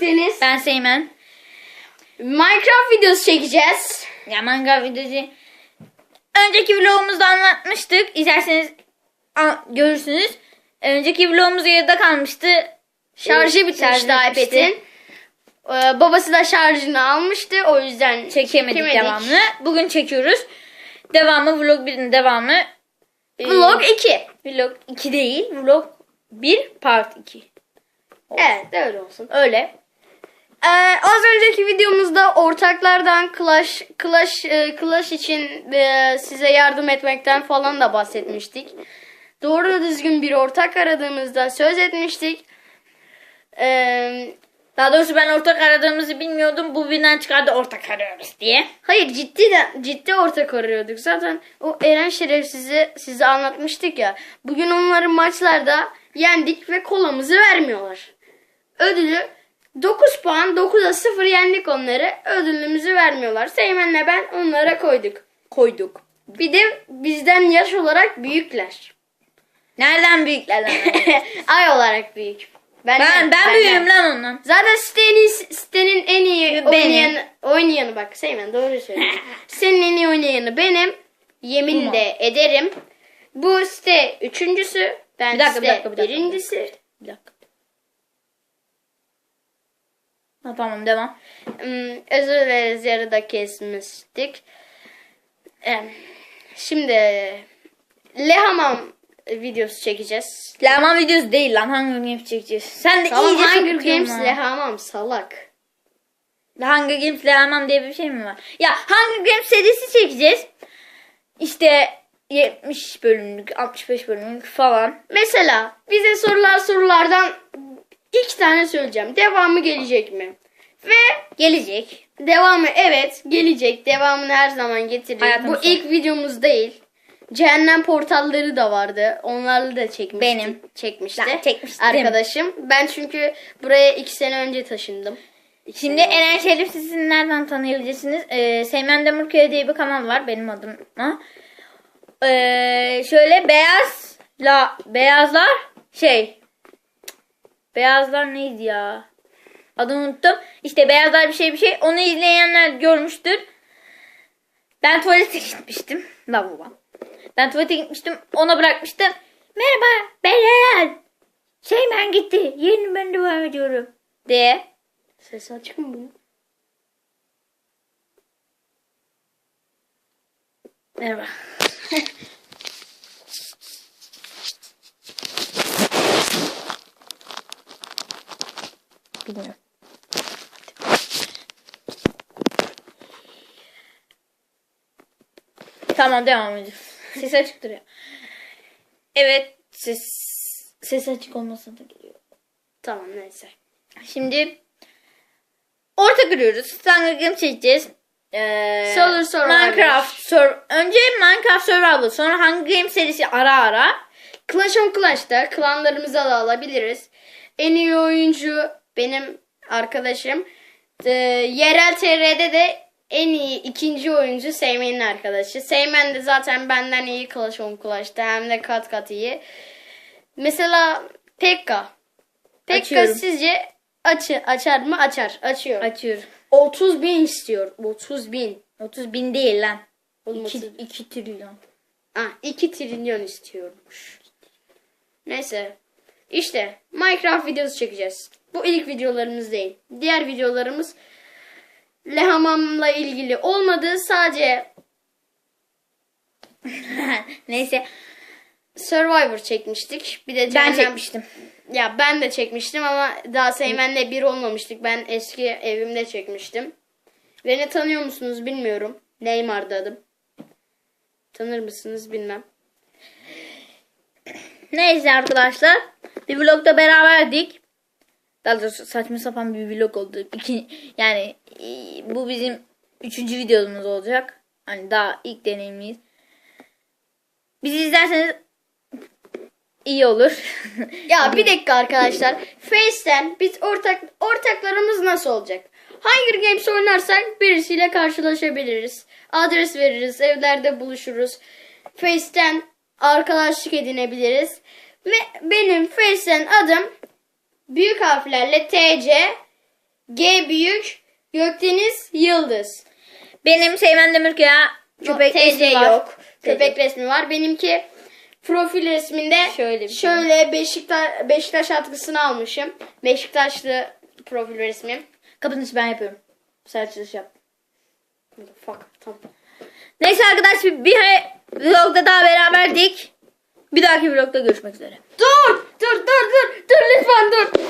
Doruk Deniz. Ben Seymen. Minecraft videosu çekeceğiz. Ya manga videosu. Önceki vlogumuzda anlatmıştık. İsterseniz görürsünüz. Önceki vlogumuz yarıda kalmıştı. Şarjı Ee, bitmişti iPad'in. Ee, babası da şarjını almıştı. O yüzden Çekemedik, devamını. Bugün çekiyoruz. Devamı vlog 1'in devamı. Ee, Vlog 2. Vlog 2 değil. Vlog 1 part 2. Evet öyle olsun. Öyle. Ee, az önceki videomuzda ortaklardan Clash Clash e, Clash için e, size yardım etmekten falan da bahsetmiştik. Doğru düzgün bir ortak aradığımızda söz etmiştik. Ee, Daha doğrusu ben ortak aradığımızı bilmiyordum. Bu birden çıkardı ortak arıyoruz diye. hayır ciddi de ciddi ortak arıyorduk. Zaten o Eren şerefsizi size anlatmıştık ya. Bugün onları maçlarda yendik ve kolamızı vermiyorlar. Ödülü 9 puan 9'a 0 yendik onları. Ödülümüzü vermiyorlar. Seymen'le ben onlara koyduk. Koyduk. Bir de bizden yaş olarak büyükler. Nereden büyükler lan? Ay olarak büyük. ben ben benden. büyüğüm lan ondan. Zaten sitenin, sitenin en iyi oynayan, oynayanı bak Seymen doğru söylüyorsun. Senin en iyi oynayanı benim. Yemin de ederim. Bu site üçüncüsü. Ben Bir dakika, site bir dakika, bir dakika. birincisi. Bir dakika. Ha, tamam devam. Hmm, özür dileriz yarıda kesmiştik. Şimdi Lehamam videosu çekeceğiz. Lama videosu değil lan. Hunger Games çekeceğiz. Sen de Tamam iyice Hunger Games ha. Lehamam salak. Hunger Games Lehamam diye bir şey mi var? Ya Hunger Games serisi çekeceğiz. İşte 70 bölümlük, 65 bölümlük falan. Mesela bize sorular sorulardan iki tane söyleyeceğim. Devamı gelecek mi? Ve Gelecek. devamı evet gelecek. Devamını her zaman getiririz. Hayatımın Bu ilk videomuz değil. Cehennem portalları da vardı. Onlarla da çekmiştik. Benim. Çekmişti. Ben çekmiştim. Arkadaşım. Ben çünkü buraya iki sene önce taşındım. İki Şimdi sene Eren Şerif sizi nereden tanıyabilirsiniz? Ee, Seymen Demirköy diye bir kanal var benim adıma. Ee, şöyle beyazla beyazlar şey beyazlar neydi ya? Adını unuttum. İşte beyazlar bir şey bir şey. Onu izleyenler görmüştür. Ben tuvalete gitmiştim. Lavabo. Ben tuvalete gitmiştim. Ona bırakmıştım. Merhaba ben Eren. Seymen gitti. Yeni ben devam ediyorum. Diye. Ses açık mı bunun? Merhaba. Bilmiyorum. Tamam devam ediyoruz. Ses açık duruyor. Evet ses ses açık olmasa da geliyor. Tamam neyse. Şimdi orta görüyoruz. Hunger Games çekeceğiz. Ee, Solar Survivor. Minecraft Sur önce Minecraft Survival sonra Hunger Games serisi ara ara. Clash of Clash'ta klanlarımızı da alabiliriz. En iyi oyuncu benim arkadaşım. Ee, yerel TR'de de en iyi ikinci oyuncu Seymen'in arkadaşı. Seymen de zaten benden iyi Clash of Clash'ta hem de kat kat iyi. Mesela Pekka. Pekka Açıyorum. sizce açı, açar mı? Açar. Açıyor. Açıyorum. 30 bin istiyor. 30 bin. 30 bin değil lan. Oğlum 2, 30 2 trilyon. Ah 2 trilyon istiyormuş. Neyse. İşte Minecraft videosu çekeceğiz. Bu ilk videolarımız değil. Diğer videolarımız Lehamam'la ilgili olmadı. Sadece Neyse Survivor çekmiştik. Bir de ben çekmiştim. Ya ben de çekmiştim ama daha Seymen'le bir olmamıştık. Ben eski evimde çekmiştim. Beni tanıyor musunuz bilmiyorum. Neymar'da adım. Tanır mısınız bilmem. Neyse arkadaşlar. Bir vlogda beraberdik. Daha doğrusu saçma sapan bir vlog oldu. İki, yani e, bu bizim üçüncü videomuz olacak. Hani daha ilk deneyimliyiz. Bizi izlerseniz iyi olur. Ya bir dakika arkadaşlar. Face'ten biz ortak ortaklarımız nasıl olacak? Hunger Games oynarsak birisiyle karşılaşabiliriz. Adres veririz, evlerde buluşuruz. Face'ten arkadaşlık edinebiliriz. Ve benim Face'ten adım büyük harflerle TC G büyük. Gökdeniz Yıldız. Benim Seymen Demirkaya köpek TC resmi var. yok. Köpek resmi var. Benimki profil resminde Şöyle bir şöyle Beşiktaş, Beşiktaş atkısını almışım. Beşiktaşlı profil resmim. Kapanışı ben yapıyorum. Sen açılış yap. Fuck. Tamam. Neyse arkadaşlar bir vlogda daha beraberdik. Bir dahaki vlogda görüşmek üzere. Dur! Dur dur dur! Dur lütfen dur!